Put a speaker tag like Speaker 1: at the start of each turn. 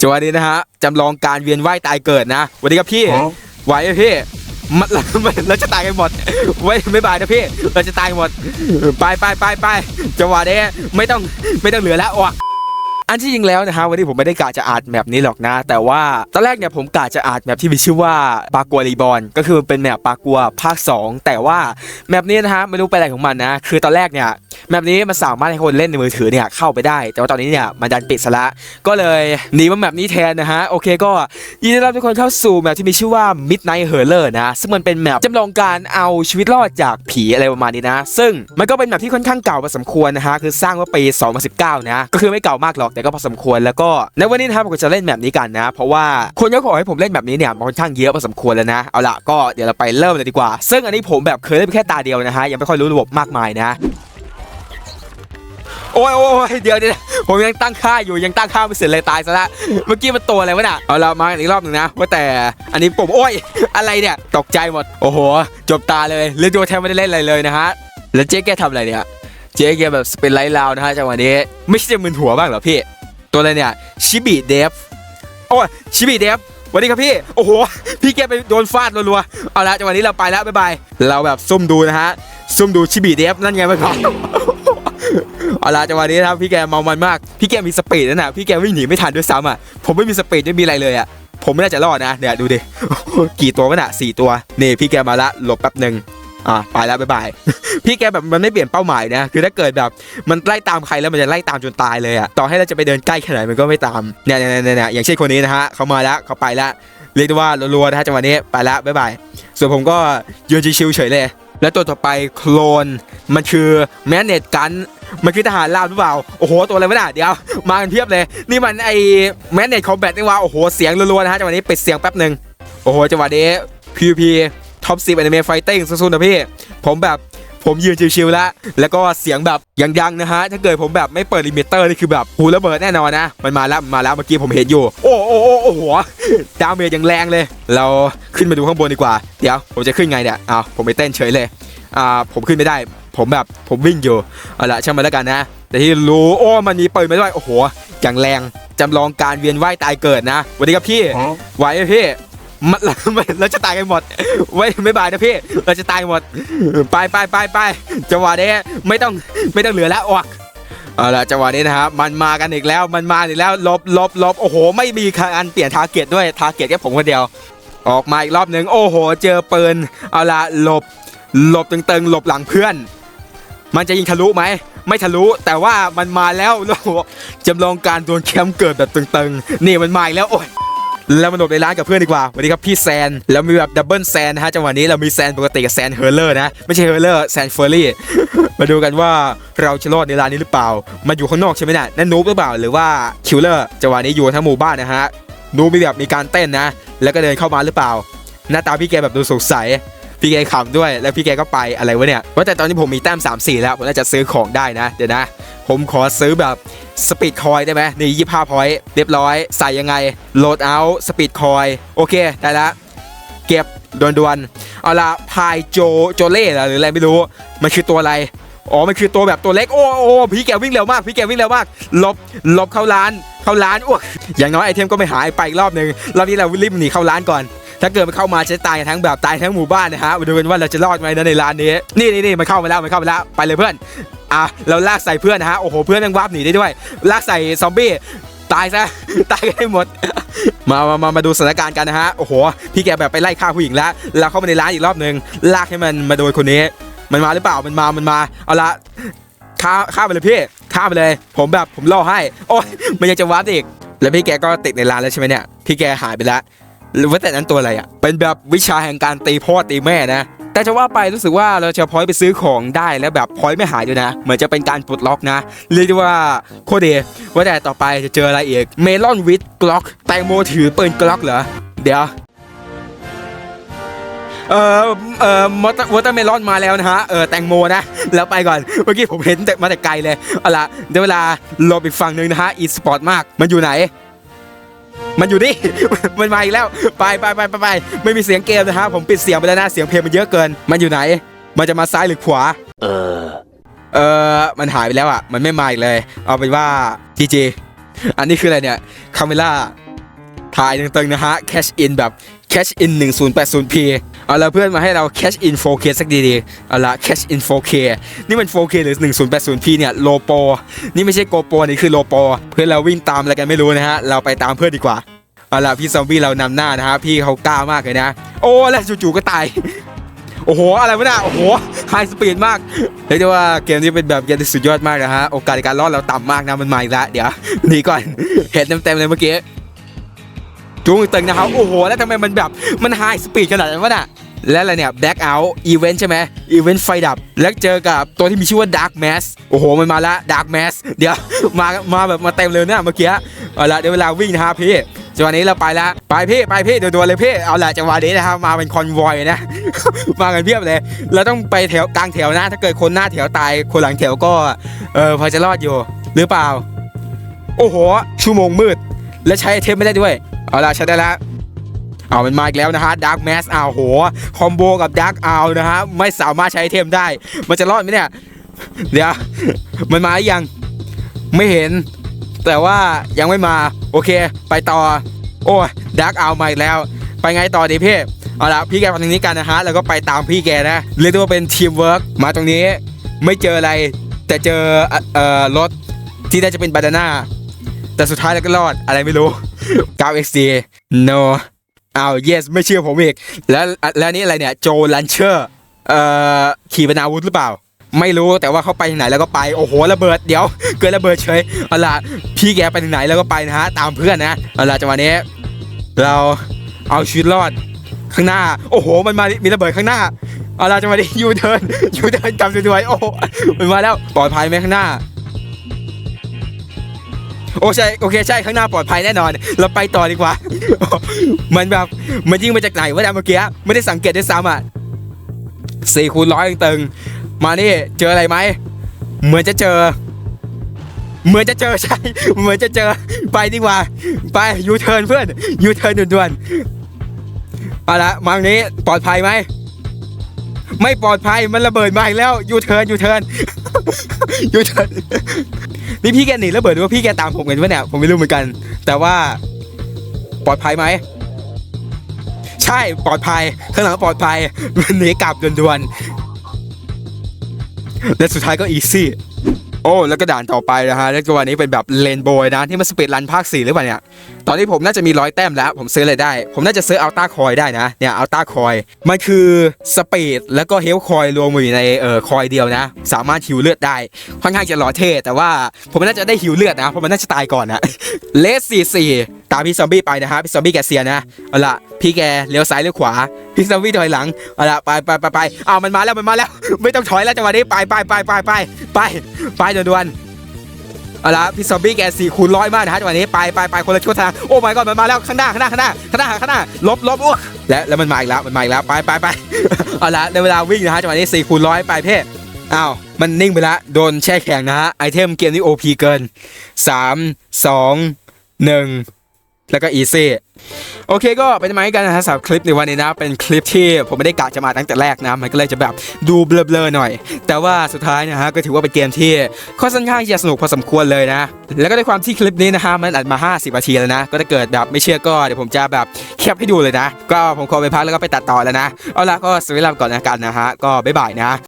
Speaker 1: จังหวะนี้นะฮะจำลองการเวียนว่ายตายเกิดนะสวัสดีครับพี่ไหวไหมพี่มันเราเราจะตายกันหมดไว้ไม่บายนะพี่ เราจะตายกันหมด ไปไปไปไปจังหวะนี้ไม่ต้องไม่ต้องเหลือแล้วอะอันที่จริงแล้วนะฮะวันนี้ผมไม่ได้กะจะอ่านแมปนี้หรอกนะ แต่ว่าตอนแรกเนี่ยผมกะจะอ่านแมปที่มีชื่อว่าปากัวรีบอลก็คือเป็นแมปปากัวภาค 2 แต่ว่าแมปนี้นะฮะไม่รู้ไปอะไรของมันนะ คือตอนแรกเนี่ย แมปนี้มันสามารถให้คนเล่นในมือถือเนี่ยเข้าไปได้ แต่ว่าตอนนี้เนี่ยมันดันปิดซะละก็เลยหนีมาแมปนี้แทนนะฮะโอเคก็ยินดีต้อนรับทุกคนเข้าสู่แมปที่มีชื่อว่า Midnight h u r l e r นะซึ่งมันเป็นแมปจำลองการเอาชีวิตรอดจากผีอะไรประมาณนี้นะ ซึ่งมันก็เป็นแมปที่ค่อนข้างเก่าพอสมควรนะฮะคือสร้างเมื่อปี 2019 นะก็คือไม่เก่ามากหรอกแต่ก็พอสมควรแล้วก็ในวันนี้นะครับผมก็จะเล่นแมปนี้กันนะ เพราะว่าคนก็ขอให้ผมเล่นแบบนี้เนี่ยมันค่อนข้างเยอะพอสมควรแล้วนะเอาละก็เดี๋ยวเราไปเริ่มเลยดีกว่า ซึ่งอันนี้ผมแบบเคยเล่นแค่ตาเดียวนะฮะยังไม่ค่อยรู้ระบบมากมายนะ โอ้ยโอ้ยเดี๋ยวเดี๋ยวผมยังตั้งค่าอยู่ยังตั้งค่าไม่เสร็จเลยตายซะละเมื่อกี้มันตัวอะไรวะน่ะเอาเรามาอีกรอบหนึ่งนะว่าแต่อันนี้ผมโอ้ยอะไรเนี่ยตกใจหมดโอ้โห จบตาเลยเล่นตัวแทบไม่ได้เล่นอะไรเลยนะฮะแล้วเจ๊แกทำอะไรเนี่ยเจ๊แกแบบสเปนไลท์ลาวนะฮะจังหวะนี้ไม่ใช่จะมึนหัวบ้างเหรอพี่ ตัวอะไรเนี่ยชิบิเดฟโอ้ยชิบิเดฟสวัสดีครับพี่ โอ้โห พี่แกไปโดนฟาดรัวๆ เอาละจังหวะนี้เราไปแล้ว บ๊ายบาย เราแบบซุ่มดูนะฮะ ซุ่มดูชิบิเดฟนั่นไงไม่พอ เอาล่ะจังหวะนี้นะครับพี่แกเมามันมาก พี่แกมีสปีดนั่นน่ะพี่แกวิ่งหนีไม่ทันด้วยซ้ำอะ ผมไม่มีสปีดไม่มีอะไรเลยอะ ผมไม่น่าจะรอดนะ เนี่ยดูดิ กี่ตัววะน่ะสี่ตัว นี่พี่แกมาละ หลบแป๊บหนึ่งอะไปแล้วบ๊ายบาย พี่แกแบบมันไม่เปลี่ยนเป้าหมายนะ คือถ้าเกิดแบบมันไล่ตามใครแล้วมันจะไล่ตามจนตายเลยอะ ต่อให้เราจะไปเดินใกล้แค่ไหนมันก็ไม่ตาม เนี่ยเนี่ยเนี่ยเนี่ยอย่างเช่นคนนี้นะฮะเขามาแล้วเขาไปล้วเรียกได้ว่ารัวๆนะฮะจังหวะนี้ไปล้วบ๊ายบาย ส่วนผมก็ยืนชิวๆเฉยเลย แล้วตัวต่อไปโคลนมันคือแมนเนตกันมันคือทหารลาวหรือเปล่าโอ้โหตัวอะไรไม่ได้เดี๋ยวมากันเพียบเลย นี่มันไอแมนเนตคอมแบทนี่ว่าโอ้โหเสียงรัวๆนะฮะจังหวะนี้ปิดเสียงแป๊บหนึ่งโอ้โหจังหวะนี้ PVP ท็อปซีแอนิเมะไฟติ้งสู้ๆนะพี่ ผมแบบ ผมยืนชิวๆแล้วแล้วก็เสียงแบบยังๆนะฮะถ้าเกิดผมแบบไม่เปิดลิมิเตอร์นี่คือแบบหูระเบิดแน่นอนนะ มันมาแล้วมันมาแล้วเมื่อกี้ผมเห็นอยู่ โอ้โอ้โอ้โอ้โหดาเมจอย่างแรงเลย เราขึ้นมาดูข้างบนดีกว่า เดี๋ยวผมจะขึ้นไงเนี่ยอ้าวผมไปเต้นเฉยเลยอ่าผมขึ้นไม่ได้ ผมแบบผมวิ่งอยู่เอาละช่างมันแล้วกันนะ แต่ที่รู้โอ้มันมีปืนมาด้วยโอ้โหอย่างแรงจำลองการเวียนว่ายตายเกิดนะสวัสดีครับพี่ไหวไหมพี่ มันเราเราจะตายกันหมดไว้ไม่บายนะพี่ เราจะตายหมด ไปไปไปไปจังหวะนี้ไม่ต้องไม่ต้องเหลือแล้วออกเอาละจังหวะนี้นะครับมันมากันอีกแล้วมันมาอีกแล้วลบลบลบโอ้โห ไม่มีการเปลี่ยนทาร์เก็ตด้วยทาร์เก็ตแค่ผมคนเดียว ออกมาอีกรอบหนึ่งโอ้โห เจอปืนเอาละหลบหลบตึงๆหลบหลังเพื่อน มันจะยิงทะลุไหมไม่ทะลุแต่ว่ามันมาแล้วโอ้โหจำลองการโดนแคมป์เกิดแบบตึงๆนี่มันมาอีกแล้วโอ้ย แล้วมาหลบในร้านกับเพื่อนดีกว่าสวัสดีครับพี่แซนแล้วมีแบบดับเบิลแซนนะฮะจังหวะนี้เรามีแซนปกติกับแซนเฮอร์เลอร์นะไม่ใช่เฮอร์เลอร์แซนเฟอร์รี่มาดูกันว่าเราจะรอดในร้านนี้หรือเปล่ามาอยู่ข้างนอกใช่ไหมน่ะนั่นนูบหรือเปล่าหรือว่าคิลเลอร์จังหวะนี้อยู่ทั้งหมู่บ้านนะฮะนูบมีแบบมีการเต้นนะ แล้วก็เดินเข้ามาหรือเปล่า หน้าตาพี่แกแบบดูสงสัย พี่แกขำด้วยแล้วพี่แกก็ไปอะไรวะเนี่ยว่าแต่ตอนนี้ผมมีแต้ม3 4 แล้วผมน่าจะซื้อของได้นะ เดี๋ยวนะ ผมขอซื้อแบบสปีดคอยได้ไหมนี่ยี่ห้าพอยต์เรียบร้อย ใส่ยังไงโหลดเอาสปีดคอยโอเค ได้ละเก็บด่วนๆเอาละพายโจโจเล่หรืออะไรไม่รู้ มันคือตัวอะไรอ๋อ มันคือตัวแบบตัวเล็ก โอ้โอ้พี่แกวิ่งเร็วมาก พี่แกวิ่งเร็วมาก ลบ ลบเข้าร้าน เข้าร้าน อ้วก อย่างน้อยไอเทมก็ไม่หายไปอีกรอบหนึ่งรอบนี้เรารีบหนีเข้าร้านก่อน ถ้าเกิดมันเข้ามาจะตายทั้งแบบตายทั้งหมู่บ้านนะฮะมาดูกันว่าเราจะรอดไหมนะในร้านนี้นี่นี่นี่มันเข้ามาแล้วมันเข้ามาแล้วไปเลยเพื่อนอะเราลากใส่เพื่อนนะฮะโอ้โหเพื่อนยังวาร์ปหนีได้ด้วย ลากใส่ซอมบี้ตายซะตายกันให้หมด มามามามาดูสถานการณ์กันนะฮะโอ้โหพี่แกแบบไปไล่ฆ่าผู้หญิงแล้วแล้วเข้ามาในร้านอีกรอบหนึ่งลากให้มันมาโดนคนนี้ มันมาหรือเปล่ามันมามันมาเอาละฆ่าฆ่าไปเลยพี่ฆ่าไปเลย ผมแบบผมล่อให้ โอ้ยมันยังจะวาร์ปอีกแล้วพี่แกก็ติดในร้านแล้วใช่ไหมเนี่ยพี่แกหายไปแล้ว หรือว่าแต่นั้นตัวอะไรอะ เป็นแบบวิชาแห่งการตีพ่อตีแม่นะ แต่จะว่าไปรู้สึกว่าเราจะพอยไปซื้อของได้แล้วแบบพอยไม่หายด้วยนะ เหมือนจะเป็นการปลดล็อกนะ เรียกได้ว่าโคตรดีว่าแต่ต่อไปจะเจออะไรอีก เมลอนวิดกล็อก แตงโมถือปืนกล็อกเหรอ เดี๋ยว เอ่อ เอ่อมอเตอร์วอเตอร์เมลอนมาแล้วนะฮะ เออแตงโมนะ แล้วไปก่อน เมื่อกี้ผมเห็นแต่มาแต่ไกลเลย เอาละเดี๋ยวเวลาลบอีกฝั่งหนึ่งนะฮะ อีสปอร์ตมาก มันอยู่ไหน มันอยู่นี่ มันมาอีกแล้ว ไปไปไปไปไปไม่มีเสียงเกมนะฮะผมปิดเสียงไปแล้วนะ เสียงเพลงมันเยอะเกิน มันอยู่ไหน มันจะมาซ้ายหรือขวา
Speaker 2: เออ
Speaker 1: เออ มันหายไปแล้วอะ มันไม่มาอีกเลย เอาเป็นว่าจีจีอันนี้คืออะไรเนี่ยคาเมล่าถ่ายตึงๆนะฮะ cash in แบบ cash in 1080p เอาละเพื่อนมาให้เรา cash in 4k สักดีๆ เอาละ cash in 4k นี่มัน 4k หรือ 1080p เนี่ย low pro นี่ไม่ใช่ go pro นี่คือ low pro เพื่อนเราวิ่งตามอะไรกันไม่รู้นะฮะ เราไปตามเพื่อนดีกว่า เอาละพี่ซอมบี้เรานำหน้านะฮะ พี่เขากล้ามากเลยนะ โอ้แล้วจู่ๆก็ตาย โอ้โห อะไรวะเนี่ยโอ้โห ไฮสปีดมากเรียกได้ว่าเกมนี้เป็นแบบเกมที่สุดยอดมากนะฮะ โอกาสในการรอดเราต่ำมากนะ มันมาอีกแล้วเดี๋ยวหนีก่อน เห็นเต็มๆเลยเมื่อกี้ จุ้งตึงนะครับ โอ้โห แล้วทำไมมันแบบ มันไฮสปีดขนาดนั้นวะน่ะและอะไรเนี่ย Black Out Event ใช่ไหม Event ไฟดับ แล้วเจอกับตัวที่มีชื่อว่า Dark Mass โอ้โห มันมาละ Dark Mass เดี๋ยว มามาแบบมาเต็มเลยเนี่ยเมื่อกี้เอาละเดี๋ยวเวลาวิ่งนะฮะพี่จังหวะนี้เราไปล้วไปพี่ไปพี่เดี๋ยวด่วนเลยพี่เอาละจังหวะนี้นะครับมาเป็นคอนวอยนะ มากันเพียบเลยเราต้องไปแถวกลางแถวนะถ้าเกิดคนหน้าแถวตายคนหลังแถวก็เออพอจะรอดอยู่หรือเปล่า โอ้โหชั่วโมงมืด และใช้เทมไม่ได้ด้วย เอาละใช้ได้แล้วเอามันมาอีกแล้วนะฮะดาร์กแมสอ้าวโหคอมโบกับดาร์กอาวนะฮะไม่สามารถใช้เทมได้ มันจะรอดไหมเนี่ย เดี๋ยว มันมาหรือยังไม่เห็น แต่ว่ายังไม่มา โอเค ไปต่อ โอ้ดาร์กอามาอีกแล้ว ไปไงต่อดีพี่เอาละพี่แกมาตรงนี้กันนะฮะแล้วก็ไปตามพี่แกนะเรียกได้ว่าเป็นทีมเวิร์กมาตรงนี้ไม่เจออะไร แต่เจอเอ่อเอ่อรถที่ได้จะเป็นบานาน่าแต่สุดท้ายแล้วก็รอดอะไรไม่รู้ 9XD no อ้าว yes ไม่เชื่อผมอีก แล้วแล้วนี่อะไรเนี่ย โจลันเชอร์ เอ่อ ขี่ปนาวุธหรือเปล่า ไม่รู้แต่ว่าเขาไปทางไหนแล้วก็ไป โอ้โห ระเบิด เดี๋ยว เกิดระเบิดเฉยเอาล่ะ พี่แกไปทางไหนแล้วก็ไปนะฮะ ตามเพื่อนนะเอาล่ะจังหวะนี้ เราเอาชีวิตรอดข้างหน้า โอ้โห มันมา มีระเบิดข้างหน้าเอาล่ะจังหวะนี้ยูเทิร์นยูเทิร์นกลับด้วยๆโอ้โหมันมาแล้วปลอดภัยไหมข้างหน้า โอใช่โอเคใช่ข้างหน้าปลอดภัยแน่นอน เราไปต่อดีกว่า มันแบบมันยิ่งมาจากไหนวะเนี่ยเมื่อกี้ไม่ได้สังเกตด้วยซ้ำอะสี่คูณร้อยตึงมานี่เจออะไรไหมเหมือนจะเจอ เหมือนจะเจอใช่เหมือนจะเจอไปดีกว่า ไปยูเทิร์นเพื่อนยูเทิร์นด่วนๆเอาละมาทางนี้ปลอดภัยไหมไม่ปลอดภัยมันระเบิดมาอีกแล้วยูเทิร์นยูเทิร์นยูเทิร์น นี่พี่แกหนีแล้วเบิดว่าพี่แกตามผมกันวะเนี่ยผมไม่รู้เหมือนกัน แต่ว่าปลอดภัยไหมใช่ปลอดภัยข้างหลังปลอดภัยมันหนีกลับด่วนๆและสุดท้ายก็อีซี่ โอ้แล้วก็ด่านต่อไปนะฮะแล้วก็วันนี้เป็นแบบเลนโบยนะที่มันสปีดรันภาค4หรือเปล่าเนี่ยตอนนี้ผมน่าจะมีร้อยแต้มแล้ว ผมซื้ออะไรได้ ผมน่าจะซื้ออัลต้าคอยได้นะเนี่ยอัลต้าคอยมันคือสปีดแล้วก็เฮลคอยรวมอยู่ในเอ่อคอยเดียวนะ สามารถหิวเลือดได้ ค่อนข้างจะหล่อเท่แต่ว่าผมน่าจะได้หิวเลือดนะเพราะมันน่าจะตายก่อนนะเลสสี่สี่ตามพี่ซอมบี้ไปนะฮะพี่ซอมบี้แกเซียนนะเอาละพี่แกเลี้ยวซ้ายเลี้ยวขวาพี่ซอมบี้ถอยหลังเอาละไปไปไปไปอ้าวมันมาแล้วมันมาแล้ว ไม่ต้องถอยแล้วจังหวะนี้ไปไปไปไปไปไปไปด่วนๆเอาละพี่ซอมบี้แกสี่คูณร้อยมากนะฮะจังหวะนี้ไปไปไปคนละทิศคนละทางโอ้ my god มันมาแล้วข้างหน้าข้างหน้าข้างหน้าข้างหน้าข้างหน้าลบลบอ้วกและแล้วมันมาอีกแล้วมันมาอีกแล้วไปไปไปเอาละในเวลาวิ่งนะฮะจังหวะนี้สี่คูณร้อยไปเพ่อ้าวมันนิ่งไปละโดนแช่แข็งนะฮะไอเทมเกมนี้ OP เกินสามสองหนึ่ง แล้วก็อีซี่โอเคก็เป็นไงกันนะฮะสำหรับคลิปในวันนี้นะ เป็นคลิปที่ผมไม่ได้กะจะมาตั้งแต่แรกนะ มันก็เลยจะแบบดูเบลอๆหน่อย แต่ว่าสุดท้ายนะฮะก็ถือว่าเป็นเกมที่ค่อนข้างจะสนุกพอสมควรเลยนะ แล้วก็ด้วยความที่คลิปนี้นะฮะมันอัดมา 50นาทีแล้วนะ ก็ถ้าเกิดแบบไม่เชื่อก็เดี๋ยวผมจะแบบแคปให้ดูเลยนะ ก็ผมขอไปพักแล้วก็ไปตัดต่อแล้วนะ เอาละก็สวัสดีลาก่อนนะกันนะฮะก็บ๊ายบายนะ